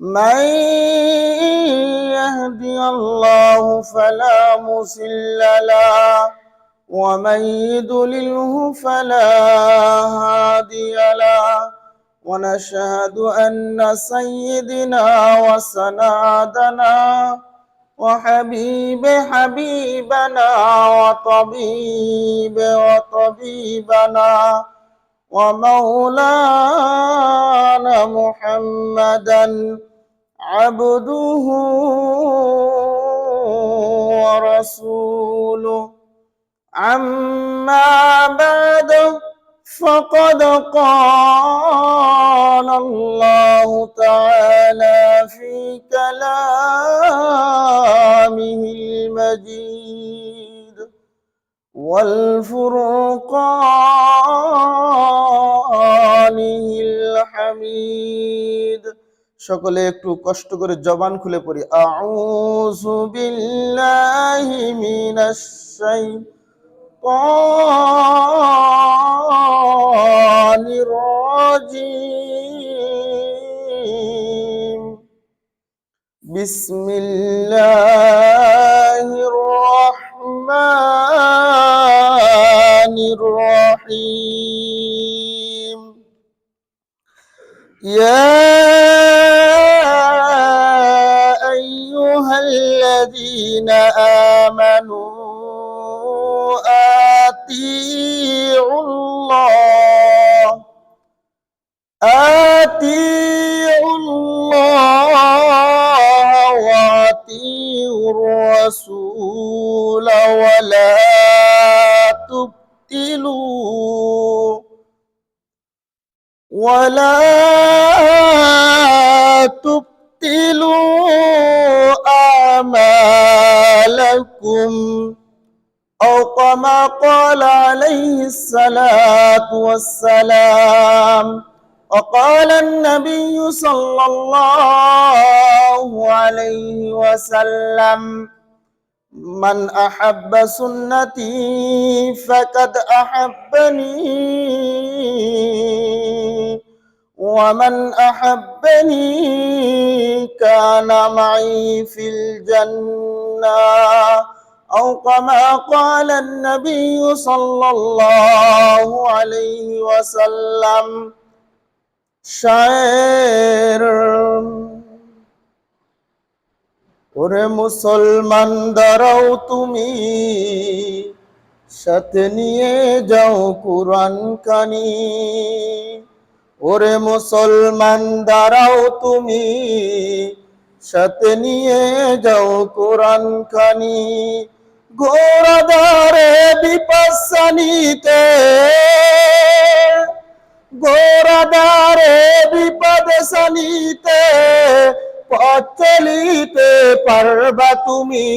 من يهدي الله فلا مضل له ومن يضلله فلا هادي له. ونشهد أن سيدنا وسنادنا وحبيب حبيبنا وطبيب وطبيبنا ومولانا محمدا عبده ورسوله. عما بعد فقد قال الله تعالى في كلامه المجيد والفرقانه الحميد সকলে একটু কষ্ট করে জবান খুলে পড়ি। আউযু বিল্লাহি মিনাশ শাইতানির রাজিম। বিসমিল্লাহির রহমানির রহিম। يا أيها الذين آمنوا أطيعوا الله أطيعوا الله وأطيعوا الرسول ولا تبتلوا ولا تبتلوا آمالكم أو كما قال عليه الصلاة والسلام. وقال النبي صلى الله عليه وسلم من أحب سنتي فقد أحبني ومن أحبني كان معي في الجنة أو كما قال النبي صلى الله عليه وسلم شاعر ওরে মুসলমান দাঁড়াও তুমি সাথে নিয়ে যাও কুরআন কানি ওরে মুসলমান, দাঁড়াও তুমি। সাথে নিয়ে যাও কোরআন খানি। ঘোড়াদারে বিপাসানিতে ঘোড়াদারে বিপদ সানিতে পথ চলিতে পারবা তুমি।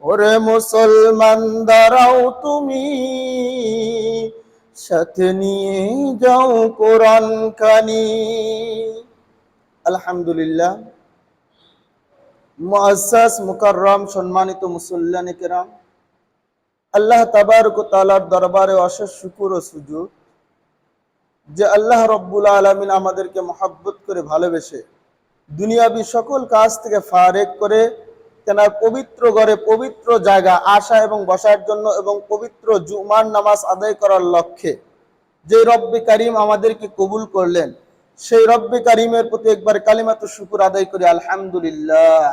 ওরে মুসলমান, দাঁড়াও তুমি। সাথে নিয়ে যাও কোরআন খানি আলহামদুলিল্লাহ। মুআসাস মুকাররম, সম্মানিত মুসল্লান কেরাম। আল্লাহ তাবারক তাআলার দরবারে অশেষ শুকুর ও সুজুদ। যে আল্লাহ রব্বুল আলামিন আমাদেরকে মহাব্বত করে ভালোবেসে দুনিয়াবি সকল কাজ থেকে ফারেক করে তেনার পবিত্র ঘরে পবিত্র জায়গা আসা এবং বসার জন্য এবং পবিত্র জুমার নামাজ আদায় করার লক্ষ্যে। যে রব্বি কারিম আমাদেরকে কবুল করলেন, সেই রব্বি কারিমের প্রতি একবার কালিমাত শুকুর আদায় করি, আলহামদুলিল্লাহ।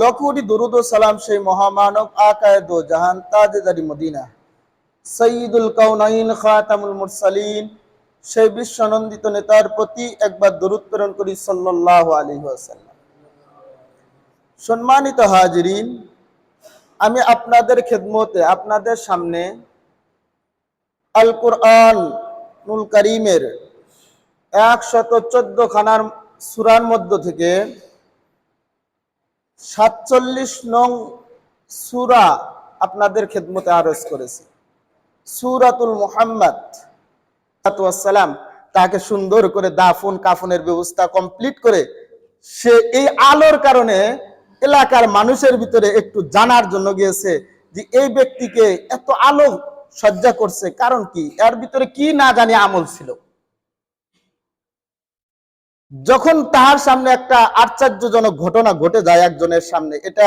লকুটি দুরুদ সালাম সেই মহামানব আকায় জাহান তাজেদারি মদিনা। সঈদুল কাউনাইন খাতামুল মুরসালিন, সেই বিশ্বনন্দিত নেতার প্রতি একবার দরুদ প্রেরণ করি, সাল্লাল্লাহু আলী ওয়াসাল্লাম। সম্মানিত হাজিরিন, আমি আপনাদের খেদমতে আপনাদের সামনে আল কোরআন নুল করিমের একশত চোদ্দ খানার সুরার মধ্য থেকে সাতচল্লিশ নং সুরা আপনাদের খেদমতে আরজ করেছি। সুরাতুল মুহাম্মদ সালাম তাকে সুন্দর করে দাফন কাফনের ব্যবস্থা কমপ্লিট করে সে এই আলোর কারণে এলাকার মানুষের ভিতরে একটু জানার জন্য গিয়েছে যে এই ব্যক্তিকে এত আলো সজ্জা করছে। কারণ কি? এর ভিতরে কি না জানি আমল ছিল। যখন তাহার সামনে একটা আশ্চর্যজনক ঘটনা ঘটে যায় একজনের সামনে, এটা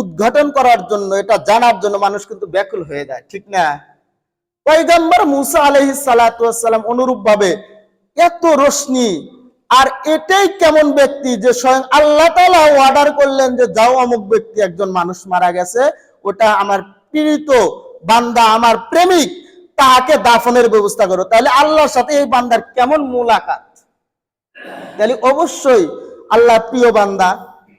উদ্ঘাটন করার জন্য, এটা জানার জন্য মানুষ কিন্তু ব্যাকুল হয়ে যায়, ঠিক না? পয়গম্বর মুসা আলহি সালাম অনুরূপ ভাবে এত রোশনি আর এটাই কেমন ব্যক্তি যে স্বয়ং আল্লাহ তালা অর্ডার করলেন যে যাও অমুক ব্যক্তি, একজন মানুষ মারা গেছে, ওটা আমার পীড়িত বান্দা, আমার প্রেমিক তাহাকে দাফনের ব্যবস্থা করো। তাহলে আল্লাহর সাথে এই বান্দার কেমন মুলাকাত? তাহলে অবশ্যই আল্লাহ প্রিয় বান্দা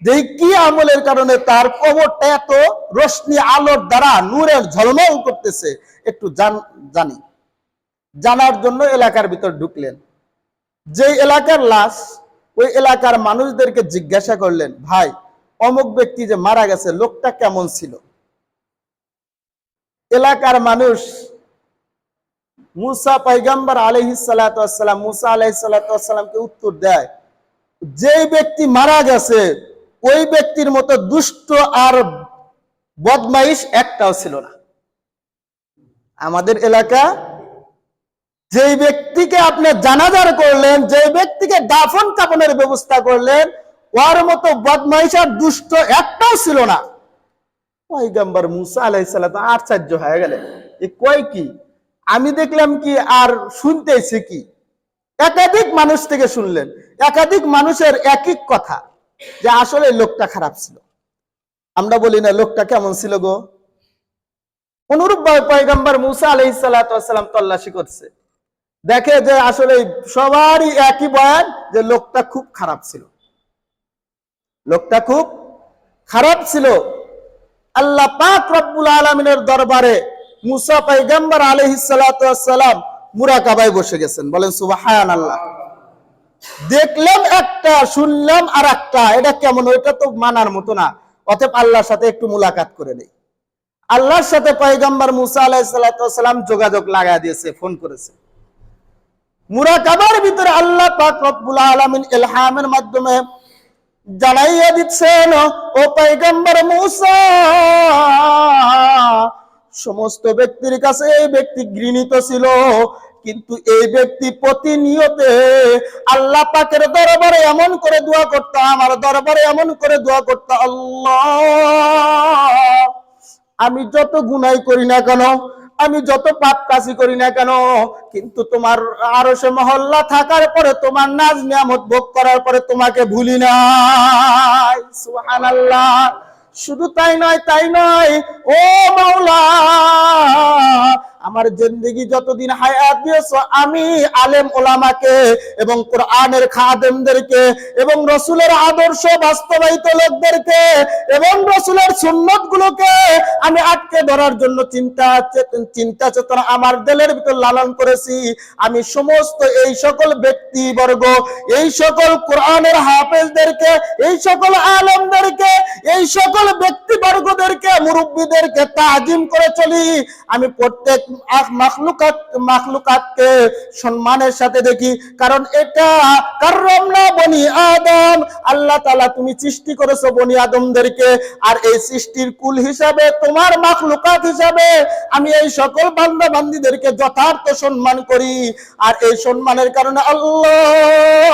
যে কি আমলের কারণে তার কবরটা এত রশ্মি আলোর দ্বারা নূরের ঝলমল করতেছে, একটু জানি। জানার জন্য এলাকার ভিতর ঢুকলেন। যে এলাকার লাশ, ওই এলাকার মানুষদেরকে জিজ্ঞাসা করলেন, ভাই, অমুক ব্যক্তি যে মারা গেছে, লোকটা কেমন ছিল? এলাকার মানুষ মুসা পাইগাম্বার আলহি সালাম, মুসা আলহি সালাতামকে উত্তর দেয়, যে ব্যক্তি মারা গেছে, ওই ব্যক্তির মতো দুষ্ট আর বদমাইশ একটাও ছিল না। আমাদের এলাকা যে ব্যক্তিকে আপনি জানাজার করলেন যে ব্যক্তিকে দাফন কাপনের ব্যবস্থা করলেন, ওর মতো বদমাইশার দুষ্ট একটাও ছিল না। পয়গাম্বার মুসা আলাইসাল্লাম আশ্চর্য হয়ে গেলেন। এ কয় কি? আমি দেখলাম কি আর শুনতেছি কি? একাধিক মানুষ থেকে শুনলেন। একাধিক মানুষের এক এক কথা, যে আসলে লোকটা খারাপ ছিল। আমরা বলি, না, লোকটা কেমন ছিল গো? অনুরূপ পয়গম্বর মুসা আলহিসাল্লাম তল্লাশি করছে। দেখে যে আসলে সবারই একই বয়ান যে লোকটা খুব খারাপ ছিল। লোকটা খুব খারাপ ছিল। আল্লাহ পাক রব্বুল আলমিনের দরবারে মুসা পাইগাম্বার মুরাকাবায় বসে গেছেন। বলেন আল্লাহ দেখলাম একটা, শুনলাম আর একটা এটা কেমন? ওইটা তো মানার মতো না। অতএব আল্লাহর সাথে একটু মুলাকাত করে নেই। আল্লাহর সাথে পয়গম্বর মুসা আলাহিসাল্লাম যোগাযোগ লাগা দিয়েছে, ফোন করেছে। মুরাকাবার ভিতরে আল্লাহ পাক রব্বুল আলমিন এলহামের মাধ্যমে জানাইয়া দিচ্ছেন, ও পয়গম্বর মুসা, সমস্ত ব্যক্তির কাছে এই ব্যক্তি ঘৃণিত ছিল, কিন্তু এই ব্যক্তি প্রতিনিয়তে আল্লাহ পাকের দরবারে এমন করে দোয়া করতো আমার দরবারে এমন করে দোয়া করতো, আল্লাহ, আমি যত গুনাই করি না কেন আমি যত পাপ কাশি করি না কেন, কিন্তু তোমার আরও সে মহল্লা থাকার পরে তোমার নাজ নিয়ামত ভোগ করার পরে তোমাকে ভুলি নাই। সুবহানাল্লাহ। শুধু তাই নয় তাই নয়, ও মাওলা আমার জিন্দগি যতদিন হায়াত দিয়েছ, আমি আলেম ওলামাকে এবং কোরআনের খাদেমদেরকে এবং রসুলের আদর্শ বাস্তবায়িত লোকদেরকে এবং রসুলের সুন্নত গুলোকে আমি আটকে ধরার জন্য চিন্তা চিন্তা চেতনা আমার দিলের ভিতর লালন করেছি। আমি সমস্ত এই সকল ব্যক্তিবর্গ, এই সকল কোরআনের হাফেজদেরকে, এই সকল আলমদেরকে, এই সকল ব্যক্তিবর্গদেরকে, মুরব্বীদেরকে তাজিম করে চলি। আমি প্রত্যেক মাখলুকাত, মাখলুকাতকে সম্মানের সাথে দেখি। কারণ এটা কাররামনা বনি আদম। আল্লাহ তাআলা তুমি সৃষ্টি করেছ বনি আদমদেরকে। আর এই সৃষ্টির কুল হিসাবে তোমার মাখলুকাত হিসাবে আমি এই সকল বান্দা বান্দিদেরকে যথার্থ সম্মান করি। আর এই সম্মানের কারণে আল্লাহ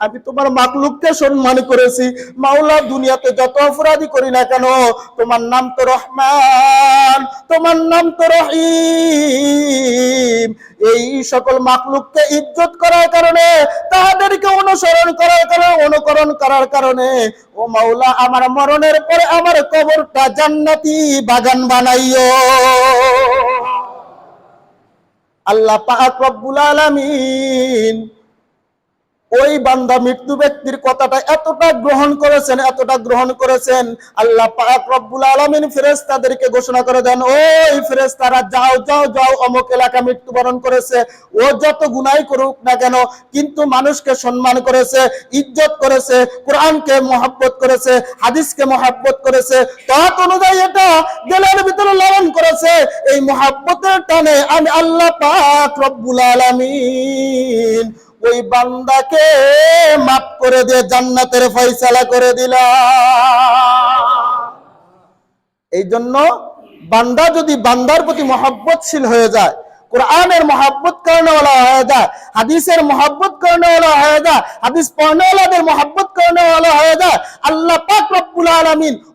আমি তোমার মাকলুককে সম্মান করেছি। মাওলা দুনিয়াতে যত অপরাধী করি না কেন, তোমার নাম তো রহমান, তোমার নাম তো রহিম। এই সকল মাকলুককে ইজ্জত করার কারণে তাদেরকে অনুসরণ করার কারণে, অনুকরণ করার কারণে, ও মাওলা, আমার মরণের পরে আমার কবরটা জান্নাতি বাগান বানাইও। আল্লাহ পাক রব্বুল আলামিন ওই বান্দা মৃত্যু ব্যক্তির কথাটা এতটা গ্রহণ করেছেন, এতটা গ্রহণ করেছেন, আল্লাহ পাক রব্বুল আলামিন ফেরেশতাদেরকে ঘোষণা করে দেন, ওই ফেরেশতারা যাও যাও যাও, অমুক এলাকা মৃত্যুবরণ করেছে, ও যত গুনাই করুক না কেন, কিন্তু মানুষকে সম্মান করেছে, ইজ্জত করেছে, কোরআনকে মহাব্বত করেছে, হাদিসকে মহাব্বত করেছে, তত অনুযায়ী এটা দিলের ভিতরে লালন করেছে, এই মহাব্বতের টানে আমি আল্লাহ পাক রব্বুল আলামিন ওই বান্দাকে মাফ করে দিয়ে জান্নাতের ফয়সালা করে দিলাম এই জন্য বান্দা যদি বান্দার প্রতি মহব্বতশীল হয়ে যায়, কোরআনের মহাব্বত করেনেওয়ালা হয়ে যায়, হাদিসের মহাব্বত করেনেওয়ালা হয়ে যায়, হাদিস পড়নেওয়ালাদের মহাব্বত করেনেওয়ালা হয়ে যায়, আল্লাহ পাক রব্বুল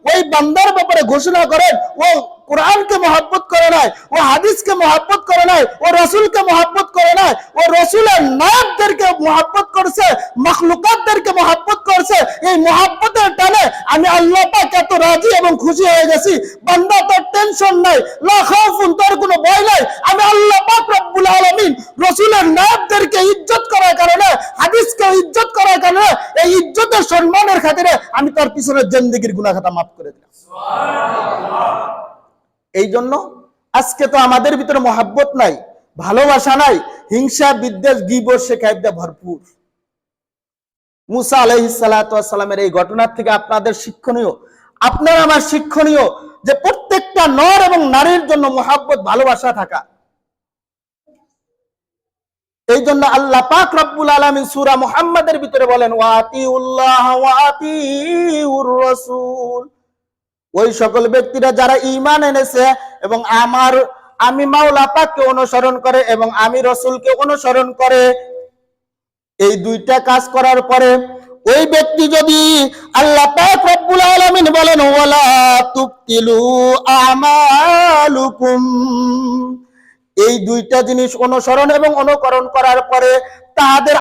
ওই বান্দার ব্যাপারে ঘোষণা করেন, ও কোরআনকে মহাব্বত করে নাই, ও হাদিসকে মহাব্বত করে নাই, ও রসুলকে মহাব্বত করে নাই, ও রসুলের নায়কদেরকে মহাব্বত করছে, মখলুকাতদেরকে মহাব্বত করছে, এই মহাব্বতের টানে আমি আল্লাহ পাক এত রাজি এবং খুশি হয়ে গেছি। বান্দা তোর টেনশন নাই, লা খাউফুন, তোর কোনো ভয় নাই। আমি আল্লাহ পাক রব্বুল আলামিন রসুলের নায়কদেরকে ইজ্জত করার কারণে, হাদিসকে ইজ্জত করার কারণে, এই ইজ্জতের সম্মানের খাতিরে আমি তার পিছনের জিন্দেগির গুনাহ খাতা মাফ করে দিলাম। এই জন্য আজকে তো আমাদের ভিতরে মহাব্বত নাই, ভালোবাসা নাই, হিংসা, বিদ্বেষ, গিবর শেখাইদা ভরপুর। মুসা আলহিসালামের এই ঘটনার থেকে আপনাদের শিক্ষণীয়। আপনার আমার শিক্ষণীয় যে প্রত্যেকটা নর এবং নারীর জন্য মহাব্বত, ভালোবাসা থাকা। এই জন্য আল্লাহ পাক রব্বুল আলামিন সূরা মুহাম্মাদের ভিতরে বলেন ওয়াতিউল্লাহ ওয়াতিউর রাসূল। ওই সকল ব্যক্তিরা যারা ঈমান এনেছে এবং আমার, আমি মাওলা পাককে অনুসরণ করে এবং আমি রসুলকে অনুসরণ করে এই দুইটা কাজ করার পরে ওই ব্যক্তি যদি আল্লাহ রব্বুল আলামিন বলেন এই দুইটা জিনিস অনুসরণ এবং অনুকরণ করার পরে তাদের